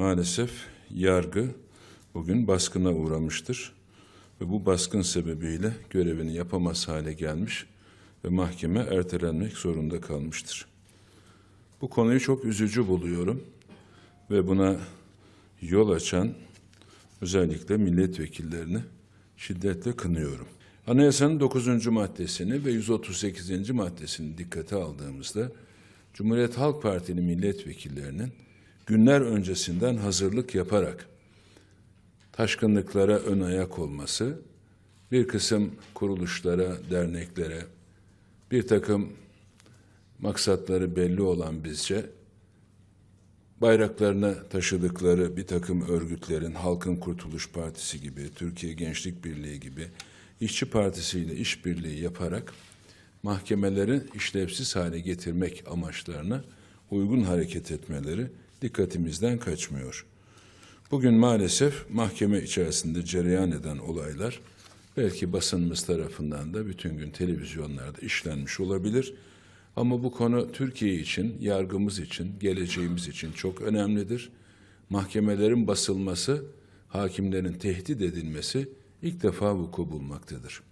Maalesef yargı bugün baskına uğramıştır ve bu baskın sebebiyle görevini yapamaz hale gelmiş ve mahkeme ertelenmek zorunda kalmıştır. Bu konuyu çok üzücü buluyorum ve buna yol açan özellikle milletvekillerini şiddetle kınıyorum. Anayasanın 9. maddesini ve 138. maddesini dikkate aldığımızda Cumhuriyet Halk Partili milletvekillerinin günler öncesinden hazırlık yaparak taşkınlıklara ön ayak olması, bir kısım kuruluşlara, derneklere, bir takım maksatları belli olan bizce bayraklarına taşıdıkları bir takım örgütlerin Halkın Kurtuluş Partisi gibi, Türkiye Gençlik Birliği gibi işçi partisiyle işbirliği yaparak mahkemelerin işlevsiz hale getirmek amaçlarına uygun hareket etmeleri dikkatimizden kaçmıyor. Bugün maalesef mahkeme içerisinde cereyan eden olaylar belki basınımız tarafından da bütün gün televizyonlarda işlenmiş olabilir. Ama bu konu Türkiye için, yargımız için, geleceğimiz için çok önemlidir. Mahkemelerin basılması, hakimlerin tehdit edilmesi ilk defa vuku bulmaktadır.